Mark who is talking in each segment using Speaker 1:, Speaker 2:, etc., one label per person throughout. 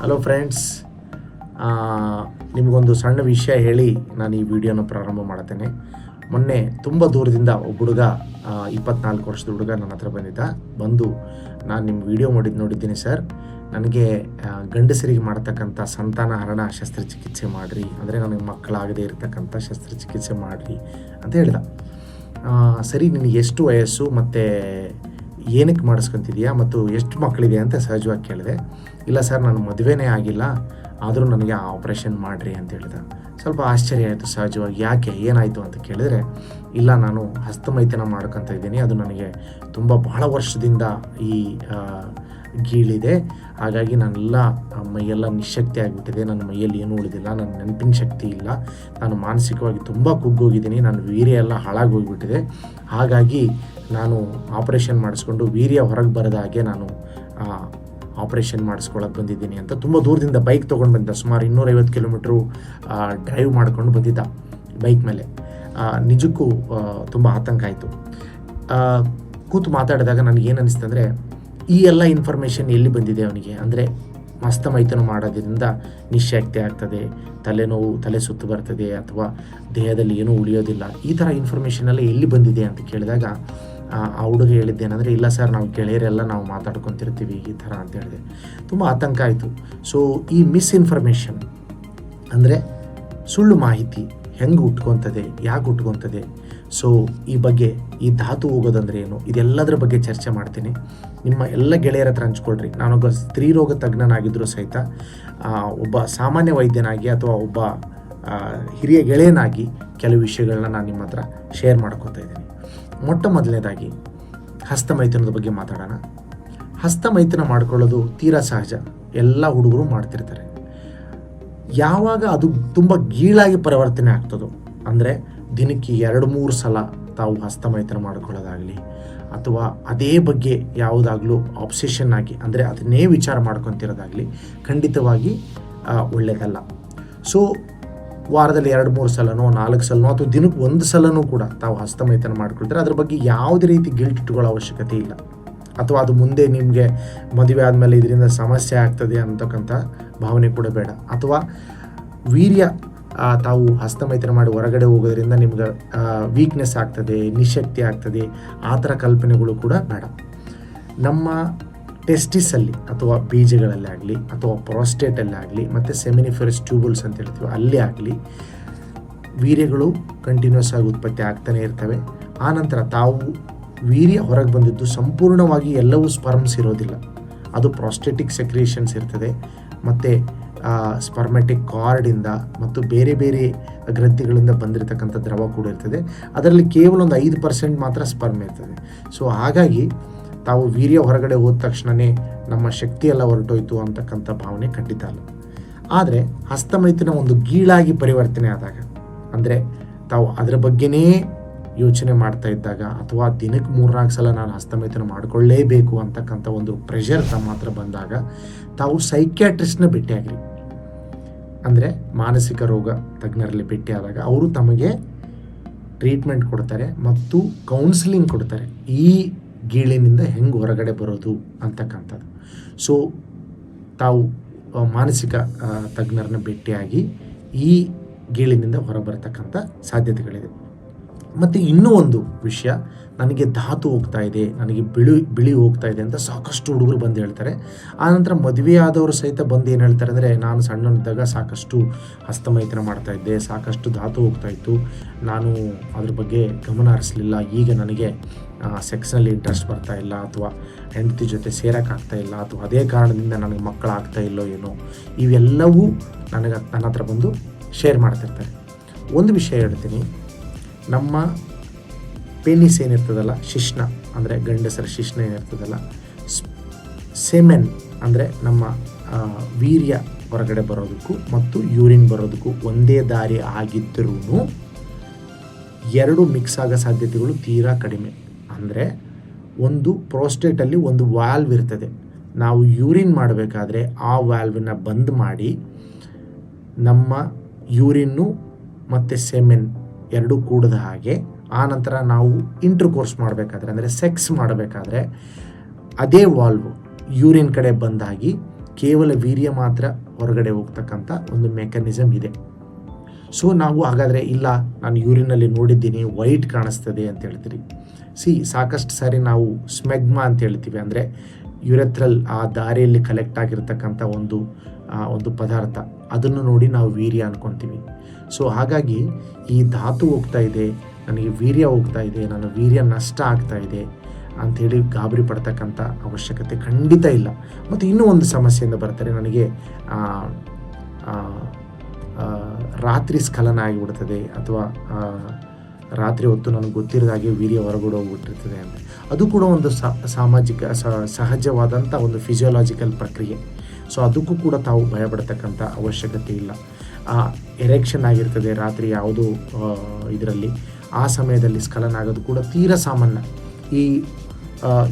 Speaker 1: Hello friends ನಿಮಗೊಂದು ಸಣ್ಣ ವಿಷಯ ಹೇಳಿ ನಾನು ಈ ವಿಡಿಯೋನ ಪ್ರಾರಂಭ ಮಾಡ್ತೇನೆ. ಮೊನ್ನೆ ತುಂಬ ದೂರದಿಂದ ಒಬ್ಬ ಹುಡುಗ ಇಪ್ಪತ್ನಾಲ್ಕು ವರ್ಷದ ಹುಡುಗ ನನ್ನ ಹತ್ರ ಬಂದಿದ್ದ. ಬಂದು ನಾನು ನಿಮ್ಮ ವಿಡಿಯೋ ಮಾಡಿದ್ದು ನೋಡಿದ್ದೀನಿ ಸರ್. ನನಗೆ ಗಂಡಸರಿಗೆ ಮಾಡ್ತಕ್ಕಂಥ ಸಂತಾನ ಹರಣ ಶಸ್ತ್ರಚಿಕಿತ್ಸೆ ಮಾಡಿರಿ. ಅಂದರೆ ನನಗೆ ಮಕ್ಕಳಾಗದೇ ಇರತಕ್ಕಂಥ ಶಸ್ತ್ರಚಿಕಿತ್ಸೆ ಮಾಡಿರಿ ಅಂತ ಹೇಳ್ದ. ಸರಿ, ನಿನಗೆ ಎಷ್ಟು ವಯಸ್ಸು ಮತ್ತು ಏನಕ್ಕೆ ಮಾಡಿಸ್ಕೊಂತಿದ್ಯಾ ಮತ್ತು ಎಷ್ಟು ಮಕ್ಕಳಿದೆ ಅಂತ ಸಹಜವಾಗಿ ಕೇಳಿದೆ. ಇಲ್ಲ ಸರ್, ನಾನು ಮದುವೆನೇ ಆಗಿಲ್ಲ, ಆದರೂ ನನಗೆ ಆ ಆಪ್ರೇಷನ್ ಮಾಡಿರಿ ಅಂತ ಹೇಳಿದ. ಸ್ವಲ್ಪ ಆಶ್ಚರ್ಯ ಆಯಿತು ಸಹಜವಾಗಿ, ಯಾಕೆ, ಏನಾಯಿತು ಅಂತ ಕೇಳಿದರೆ, ಇಲ್ಲ, ನಾನು ಹಸ್ತಮೈತನ ಮಾಡ್ಕೊತ ಇದ್ದೀನಿ, ಅದು ನನಗೆ ತುಂಬ ಬಹಳ ವರ್ಷದಿಂದ ಈ ಗೀಳಿದೆ. ಹಾಗಾಗಿ ನಾನೆಲ್ಲ ಮೈಯೆಲ್ಲ ನಿಶಕ್ತಿ ಆಗಿಬಿಟ್ಟಿದೆ. ನನ್ನ ಮೈಯಲ್ಲಿ ಏನೂ ಉಳಿದಿಲ್ಲ. ನನ್ನ ನೆನಪಿನ ಶಕ್ತಿ ಇಲ್ಲ. ನಾನು ಮಾನಸಿಕವಾಗಿ ತುಂಬ ಕುಗ್ಗೋಗಿದ್ದೀನಿ. ನನ್ನ ವೀರ್ಯ ಎಲ್ಲ ಹಾಳಾಗೋಗಿಬಿಟ್ಟಿದೆ ಹಾಗಾಗಿ ನಾನು ಆಪರೇಷನ್ ಮಾಡಿಸ್ಕೊಂಡು ವೀರ್ಯ ಹೊರಗೆ ಬರದ ಹಾಗೆ ನಾನು ಆಪರೇಷನ್ ಮಾಡಿಸ್ಕೊಳಕ್ಕೆ ಬಂದಿದ್ದೀನಿ ಅಂತ ತುಂಬ ದೂರದಿಂದ ಬೈಕ್ ತೊಗೊಂಡು ಬಂದಿದ್ದ ಸುಮಾರು ಇನ್ನೂರೈವತ್ತು ಕಿಲೋಮೀಟ್ರು ಡ್ರೈವ್ ಮಾಡ್ಕೊಂಡು ಬಂದಿದ್ದ ಬೈಕ್ ಮೇಲೆ. ನಿಜಕ್ಕೂ ತುಂಬ ಆತಂಕ ಆಯಿತು. ಕೂತು ಮಾತಾಡಿದಾಗ ನನಗೇನು ಅನಿಸ್ತು ಅಂದರೆ ಈ ಎಲ್ಲ ಇನ್ಫಾರ್ಮೇಷನ್ ಎಲ್ಲಿ ಬಂದಿದೆ ಅವನಿಗೆ? ಅಂದರೆ ಮಸ್ತ ಮೈತನ ಮಾಡೋದ್ರಿಂದ ನಿಶಕ್ತಿ ಆಗ್ತದೆ, ತಲೆನೋವು, ತಲೆ ಸುತ್ತು ಬರ್ತದೆ, ಅಥವಾ ದೇಹದಲ್ಲಿ ಏನೂ ಉಳಿಯೋದಿಲ್ಲ. ಈ ಥರ ಇನ್ಫಾರ್ಮೇಷನ್ ಎಲ್ಲ ಬಂದಿದೆ ಅಂತ ಕೇಳಿದಾಗ, ಆ ಆ ಹುಡುಗ ಹೇಳಿದ್ದೇನೆಂದರೆ ಇಲ್ಲ ಸರ್, ನಾವು ಗೆಳೆಯರೆಲ್ಲ ನಾವು ಮಾತಾಡ್ಕೊತಿರ್ತೀವಿ ಈ ಥರ ಅಂತ ಹೇಳಿದೆ. ತುಂಬ ಆತಂಕ ಆಯಿತು. ಸೊ ಈ ಮಿಸ್ಇನ್ಫಾರ್ಮೇಷನ್ ಅಂದರೆ ಸುಳ್ಳು ಮಾಹಿತಿ ಹೆಂಗೆ ಉಟ್ಕೊತದೆ, ಯಾಕೆ ಉಟ್ಕೊತದೆ ಸೊ ಈ ಬಗ್ಗೆ, ಈ ಧಾತು ಹೋಗೋದಂದ್ರೆ ಏನು? ಇದೆಲ್ಲದರ ಬಗ್ಗೆ ಚರ್ಚೆ ಮಾಡ್ತೀನಿ. ನಿಮ್ಮ ಎಲ್ಲ ಗೆಳೆಯರ ಹತ್ರ ಹಂಚ್ಕೊಳ್ರಿ. ನಾನೊಬ್ಬ ಸ್ತ್ರೀರೋಗ ತಜ್ಞನಾಗಿದ್ದರೂ ಸಹಿತ ಒಬ್ಬ ಸಾಮಾನ್ಯ ವೈದ್ಯನಾಗಿ ಅಥವಾ ಒಬ್ಬ ಹಿರಿಯ ಗೆಳೆಯನಾಗಿ ಕೆಲವು ವಿಷಯಗಳನ್ನ ನಾನು ನಿಮ್ಮ ಹತ್ರ ಶೇರ್ ಮಾಡ್ಕೊತಾ ಇದ್ದೀನಿ. ಮೊಟ್ಟ ಮೊದಲನೇದಾಗಿ, ಹಸ್ತಮೈಥುನದ ಬಗ್ಗೆ ಮಾತಾಡೋಣ. ಹಸ್ತಮೈಥುನ ಮಾಡ್ಕೊಳ್ಳೋದು ತೀರಾ ಸಹಜ. ಎಲ್ಲ ಹುಡುಗರು ಮಾಡ್ತಿರ್ತಾರೆ. ಯಾವಾಗ ಅದು ತುಂಬ ಗೀಳಾಗಿ ಪರಿವರ್ತನೆ ಆಗ್ತದೋ, ಅಂದರೆ ದಿನಕ್ಕೆ ಎರಡು ಮೂರು ಸಲ ತಾವು ಹಸ್ತಮೈತ್ರ ಮಾಡ್ಕೊಳ್ಳೋದಾಗಲಿ, ಅಥವಾ ಅದೇ ಬಗ್ಗೆ ಯಾವುದಾಗಲೂ ಆಬ್ಸೆಷನ್ ಆಗಿ, ಅಂದರೆ ಅದನ್ನೇ ವಿಚಾರ ಮಾಡ್ಕೊತಿರೋದಾಗಲಿ, ಖಂಡಿತವಾಗಿ ಒಳ್ಳೆಯದಲ್ಲ ಸೊ ವಾರದಲ್ಲಿ ಎರಡು ಮೂರು ಸಲನೋ, ನಾಲ್ಕು ಸಲನೋ, ಅಥವಾ ದಿನಕ್ಕೆ ಒಂದು ಸಲನೂ ಕೂಡ ತಾವು ಹಸ್ತಮೈತನ ಮಾಡ್ಕೊಳ್ತಾರೆ. ಅದ್ರ ಬಗ್ಗೆ ಯಾವುದೇ ರೀತಿ ಗಿಲ್ಟ್ ಇಟ್ಕೊಳ್ಳೋ ಅವಶ್ಯಕತೆ ಇಲ್ಲ. ಅಥವಾ ಅದು ಮುಂದೆ ನಿಮಗೆ ಮದುವೆ ಆದಮೇಲೆ ಇದರಿಂದ ಸಮಸ್ಯೆ ಆಗ್ತದೆ ಅಂತಕ್ಕಂಥ ಭಾವನೆ ಕೂಡ ಬೇಡ. ಅಥವಾ ವೀರ್ಯ ತಾವು ಹಸ್ತಮೈತ್ರಿ ಮಾಡಿ ಹೊರಗಡೆ ಹೋಗೋದ್ರಿಂದ ನಿಮ್ಗೆ ವೀಕ್ನೆಸ್ ಆಗ್ತದೆ, ನಿಶಕ್ತಿ ಆಗ್ತದೆ, ಆ ಥರ ಕಲ್ಪನೆಗಳು ಕೂಡ ಬೇಡ. ನಮ್ಮ ಟೆಸ್ಟಿಸಲ್ಲಿ ಅಥವಾ ಬೀಜಗಳಲ್ಲಿ ಆಗಲಿ ಅಥವಾ ಪ್ರಾಸ್ಟೇಟಲ್ಲಿ ಆಗಲಿ ಮತ್ತು ಸೆಮಿನಿಫರಸ್ ಟ್ಯೂಬಲ್ಸ್ ಅಂತ ಹೇಳ್ತೀವಿ ಅಲ್ಲೇ ಆಗಲಿ ವೀರ್ಯಗಳು ಕಂಟಿನ್ಯೂಸ್ ಆಗಿ ಉತ್ಪತ್ತಿ ಆಗ್ತಾನೆ ಇರ್ತವೆ. ಆನಂತರ ತಾವು ವೀರ್ಯ ಹೊರಗೆ ಬಂದಿದ್ದು ಸಂಪೂರ್ಣವಾಗಿ ಎಲ್ಲವೂ ಸ್ಪರ್ಮ್ಸ್ ಇರೋದಿಲ್ಲ. ಅದು ಪ್ರಾಸ್ಟೆಟಿಕ್ ಸೆಕ್ರಿಯೇಷನ್ಸ್ ಇರ್ತದೆ. ಮತ್ತು ಸ್ಪರ್ಮೆಟಿಕ್ ಕಾರ್ಡಿಂದ ಮತ್ತು ಬೇರೆ ಬೇರೆ ಗ್ರಂಥಿಗಳಿಂದ ಬಂದಿರತಕ್ಕಂಥ ದ್ರವ ಕೂಡ ಇರ್ತದೆ. ಅದರಲ್ಲಿ ಕೇವಲ ಒಂದು ಐದು ಪರ್ಸೆಂಟ್ ಮಾತ್ರ ಸ್ಪರ್ಮ್ ಇರ್ತದೆ. ಸೊ ಹಾಗಾಗಿ ತಾವು ವೀರ್ಯ ಹೊರಗಡೆ ಹೋದ ತಕ್ಷಣವೇ ನಮ್ಮ ಶಕ್ತಿ ಎಲ್ಲ ಹೊರಟೋಯ್ತು ಅಂತಕ್ಕಂಥ ಭಾವನೆ ಖಂಡಿತ ಅಲ್ಲ. ಆದರೆ ಹಸ್ತಮೈಥುನ ಒಂದು ಗೀಳಾಗಿ ಪರಿವರ್ತನೆ ಆದಾಗ, ಅಂದರೆ ತಾವು ಅದರ ಬಗ್ಗೆನೇ ಯೋಚನೆ ಮಾಡ್ತಾ ಇದ್ದಾಗ ಅಥವಾ ದಿನಕ್ಕೆ ಮೂರ್ನಾಲ್ಕು ಸಲ ನಾನು ಹಸ್ತಮೈತನ ಮಾಡಿಕೊಳ್ಳೇಬೇಕು ಅಂತಕ್ಕಂಥ ಒಂದು ಪ್ರೆಷರ್ ತಮ್ಮ ಹತ್ರ ಬಂದಾಗ ತಾವು ಸೈಕ್ಯಾಟ್ರಿಸ್ಟ್ನ ಭೇಟಿಯಾಗಿರಿ. ಅಂದರೆ ಮಾನಸಿಕ ರೋಗ ತಜ್ಞರಲ್ಲಿ ಭೇಟಿಯಾದಾಗ ಅವರು ತಮಗೆ ಟ್ರೀಟ್ಮೆಂಟ್ ಕೊಡ್ತಾರೆ ಮತ್ತು ಕೌನ್ಸಿಲಿಂಗ್ ಕೊಡ್ತಾರೆ. ಈ ಗೀಳಿನಿಂದ ಹೆಂಗೆ ಹೊರಗಡೆ ಬರೋದು ಅಂತಕ್ಕಂಥದ್ದು. ಸೊ ತಾವು ಮಾನಸಿಕ ತಜ್ಞರನ್ನ ಭೇಟಿಯಾಗಿ ಈ ಗೀಳಿನಿಂದ ಹೊರಬರತಕ್ಕಂಥ ಸಾಧ್ಯತೆಗಳಿದೆ. ಮತ್ತು ಇನ್ನೂ ಒಂದು ವಿಷಯ, ನನಗೆ ಧಾತು ಹೋಗ್ತಾ ಇದೆ, ನನಗೆ ಬಿಳಿ ಬಿಳಿ ಹೋಗ್ತಾ ಇದೆ ಅಂತ ಸಾಕಷ್ಟು ಹುಡುಗರು ಬಂದು ಹೇಳ್ತಾರೆ. ಆನಂತರ ಮದುವೆ ಆದವರು ಸಹಿತ ಬಂದು ಏನು ಹೇಳ್ತಾರೆ ಅಂದರೆ, ನಾನು ಸಣ್ಣನಿದ್ದಾಗ ಸಾಕಷ್ಟು ಹಸ್ತಮೈತ್ರ ಮಾಡ್ತಾ ಇದ್ದೆ, ಸಾಕಷ್ಟು ಧಾತು ಹೋಗ್ತಾ ಇತ್ತು. ನಾನು ಅದ್ರ ಬಗ್ಗೆ ಗಮನ ಹರಿಸಲಿಲ್ಲ. ಈಗ ನನಗೆ ಸೆಕ್ಸ್ನಲ್ಲಿ ಇಂಟ್ರೆಸ್ಟ್ ಬರ್ತಾ ಇಲ್ಲ ಅಥವಾ ಹೆಂಡತಿ ಜೊತೆ ಸೇರೋಕ್ಕಾಗ್ತಾ ಇಲ್ಲ ಅಥವಾ ಅದೇ ಕಾರಣದಿಂದ ನನಗೆ ಮಕ್ಕಳಾಗ್ತಾ ಇಲ್ಲೋ ಏನೋ, ಇವೆಲ್ಲವೂ ನನಗೆ ನನ್ನ ಹತ್ರ ಬಂದು ಶೇರ್ ಮಾಡ್ತಿರ್ತಾರೆ. ಒಂದು ವಿಷಯ ಹೇಳ್ತೀನಿ. ನಮ್ಮ ಪೆನಿಸ್ ಏನಿರ್ತದಲ್ಲ ಶಿಶ್ನ ಅಂದರೆ ಗಂಡಸರ ಶಿಶ್ನ ಏನಿರ್ತದಲ್ಲ ಸೆಮೆನ್ ಅಂದರೆ ನಮ್ಮ ವೀರ್ಯ ಹೊರಗಡೆ ಬರೋದಕ್ಕೂ ಮತ್ತು ಯೂರಿನ್ ಬರೋದಕ್ಕೂ ಒಂದೇ ದಾರಿ ಆಗಿದ್ದರೂ ಎರಡು ಮಿಕ್ಸ್ ಆಗೋ ಸಾಧ್ಯತೆಗಳು ತೀರಾ ಕಡಿಮೆ. ಅಂದರೆ ಒಂದು ಪ್ರೋಸ್ಟೇಟಲ್ಲಿ ಒಂದು ವಾಲ್ವ್ ಇರ್ತದೆ. ನಾವು ಯೂರಿನ್ ಮಾಡಬೇಕಾದ್ರೆ ಆ ವ್ಯಾಲ್ವನ್ನ ಬಂದ್ ಮಾಡಿ ನಮ್ಮ ಯೂರಿನ್ನು ಮತ್ತು ಸೆಮೆನ್ ಎರಡೂ ಕೂಡದ ಹಾಗೆ. ಆ ನಂತರ ನಾವು ಇಂಟರ್ ಕೋರ್ಸ್ ಮಾಡಬೇಕಾದ್ರೆ, ಅಂದರೆ ಸೆಕ್ಸ್ ಮಾಡಬೇಕಾದ್ರೆ ಅದೇ ವಾಲ್ವ್ ಯೂರಿನ್ ಕಡೆ ಬಂದಾಗಿ ಕೇವಲ ವೀರ್ಯ ಮಾತ್ರ ಹೊರಗಡೆ ಹೋಗ್ತಕ್ಕಂಥ ಒಂದು ಮೆಕ್ಯಾನಿಸಮ್ ಇದೆ. ಸೊ ನಾವು ಹಾಗಾದರೆ ಇಲ್ಲ, ನಾನು ಯೂರಿನಲ್ಲಿ ನೋಡಿದ್ದೀನಿ, ವೈಟ್ ಕಾಣಿಸ್ತದೆ ಅಂತ ಹೇಳ್ತೀರಿ. ಸಿ, ಸಾಕಷ್ಟು ಸಾರಿ ನಾವು ಸ್ಮೆಗ್ಮಾ ಅಂತ ಹೇಳ್ತೀವಿ, ಅಂದರೆ ಯುರೆಥ್ರಲ್ ಆ ದಾರಿಯಲ್ಲಿ ಕಲೆಕ್ಟ್ ಆಗಿರ್ತಕ್ಕಂಥ ಒಂದು ಒಂದು ಪದಾರ್ಥ. ಅದನ್ನು ನೋಡಿ ನಾವು ವೀರ್ಯ ಅನ್ಕೊತೀವಿ. ಸೊ ಹಾಗಾಗಿ ಈ ಧಾತು ಹೋಗ್ತಾ ಇದೆ, ನನಗೆ ವೀರ್ಯ ಹೋಗ್ತಾ ಇದೆ, ನನ್ನ ವೀರ್ಯ ನಷ್ಟ ಆಗ್ತಾ ಇದೆ ಅಂಥೇಳಿ ಗಾಬರಿ ಪಡ್ತಕ್ಕಂಥ ಅವಶ್ಯಕತೆ ಖಂಡಿತ ಇಲ್ಲ. ಮತ್ತು ಇನ್ನೂ ಒಂದು ಸಮಸ್ಯೆಯಿಂದ ಬರ್ತಾರೆ, ನನಗೆ ರಾತ್ರಿ ಸ್ಖಲನ ಆಗಿಬಿಡ್ತದೆ ಅಥವಾ ರಾತ್ರಿ ಹೊತ್ತು ನನಗೆ ಗೊತ್ತಿರೋದಾಗೆ ವೀರ್ಯ ಹೊರಗಡೆ ಹೋಗ್ಬಿಟ್ಟಿರ್ತದೆ ಅಂತ. ಅದು ಕೂಡ ಒಂದು ಸಾಮಾಜಿಕ ಸಹಜವಾದಂಥ ಒಂದು ಫಿಸಿಯೋಲಾಜಿಕಲ್ ಪ್ರಕ್ರಿಯೆ. ಸೊ ಅದಕ್ಕೂ ಕೂಡ ತಾವು ಭಯಪಡ್ತಕ್ಕಂಥ ಅವಶ್ಯಕತೆ ಇಲ್ಲ. ಎರೆಕ್ಷನ್ ಆಗಿರ್ತದೆ ರಾತ್ರಿ ಯಾವುದು ಇದರಲ್ಲಿ. ಆ ಸಮಯದಲ್ಲಿ ಸ್ಖಲನ ಆಗೋದು ಕೂಡ ತೀರ ಸಾಮಾನ್ಯ. ಈ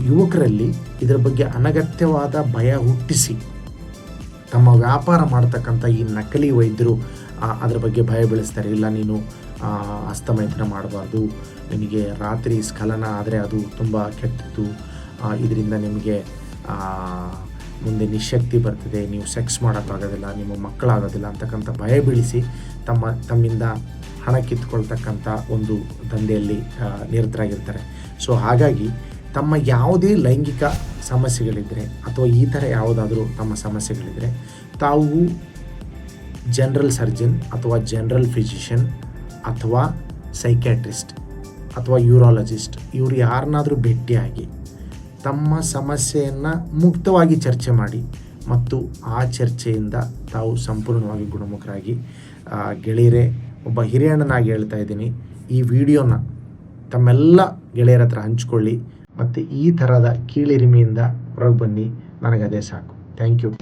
Speaker 1: ಯುವಕರಲ್ಲಿ ಇದರ ಬಗ್ಗೆ ಅನಗತ್ಯವಾದ ಭಯ ಹುಟ್ಟಿಸಿ. ತಮ್ಮ ವ್ಯಾಪಾರ ಮಾಡ್ತಕ್ಕಂಥ ಈ ನಕಲಿ ವೈದ್ಯರು ಅದರ ಬಗ್ಗೆ ಭಯ ಬೆಳೆಸ್ತಾರೆ. ಇಲ್ಲ ನೀನು ಅಸ್ತಮೈತ್ರ ಮಾಡಬಾರ್ದು. ನಿಮಗೆ ರಾತ್ರಿ ಸ್ಖಲನ ಆದರೆ ಅದು ತುಂಬ ಕೆಟ್ಟದ್ದು. ಇದರಿಂದ ನಿಮಗೆ ಆ, ಮುಂದೆ ನಿಶಕ್ತಿ ಬರ್ತದೆ, ನೀವು ಸೆಕ್ಸ್ ಮಾಡೋಕ್ಕಾಗೋದಿಲ್ಲ, ನಿಮ್ಮ ಮಕ್ಕಳಾಗೋದಿಲ್ಲ ಅಂತಕ್ಕಂಥ ಭಯ ಬೀಳಿಸಿ ತಮ್ಮ, ತಮ್ಮಿಂದ ಹಣ ಕಿತ್ಕೊಳ್ತಕ್ಕಂಥ ಒಂದು ದಂಧೆಯಲ್ಲಿ ನಿರತರಾಗಿರ್ತಾರೆ. ಸೊ ಹಾಗಾಗಿ ತಮ್ಮ ಯಾವುದೇ ಲೈಂಗಿಕ ಸಮಸ್ಯೆಗಳಿದ್ದರೆ ಅಥವಾ ಈ ಥರ ಯಾವುದಾದ್ರೂ ತಮ್ಮ ಸಮಸ್ಯೆಗಳಿದ್ದರೆ ತಾವು ಜನರಲ್ ಸರ್ಜನ್ ಅಥವಾ ಜನರಲ್ ಫಿಸಿಷಿಯನ್ ಅಥವಾ ಸೈಕ್ಯಾಟ್ರಿಸ್ಟ್ ಅಥವಾ ಯೂರಾಲಜಿಸ್ಟ್ ಇವರು ಯಾರನ್ನಾದರೂ ಭೇಟಿಯಾಗಿ ತಮ್ಮ ಸಮಸ್ಯೆಯನ್ನು ಮುಕ್ತವಾಗಿ ಚರ್ಚೆ ಮಾಡಿ ಮತ್ತು ಆ ಚರ್ಚೆಯಿಂದ ತಾವು ಸಂಪೂರ್ಣವಾಗಿ ಗುಣಮುಖರಾಗಿ ಗೆಳೆಯರೇ, ಒಬ್ಬ ಹಿರಿಯಣ್ಣನಾಗಿ ಹೇಳ್ತಾ ಇದ್ದೀನಿ, ಈ ವಿಡಿಯೋನ ತಮ್ಮೆಲ್ಲ ಗೆಳೆಯರ ಹತ್ರ ಹಂಚ್ಕೊಳ್ಳಿ ಮತ್ತು ಈ ಥರದ ಕೀಳಿರಿಮೆಯಿಂದ ಹೊರಗೆ ಬನ್ನಿ. ನನಗೆ ಅದೇ ಸಾಕು. Thank you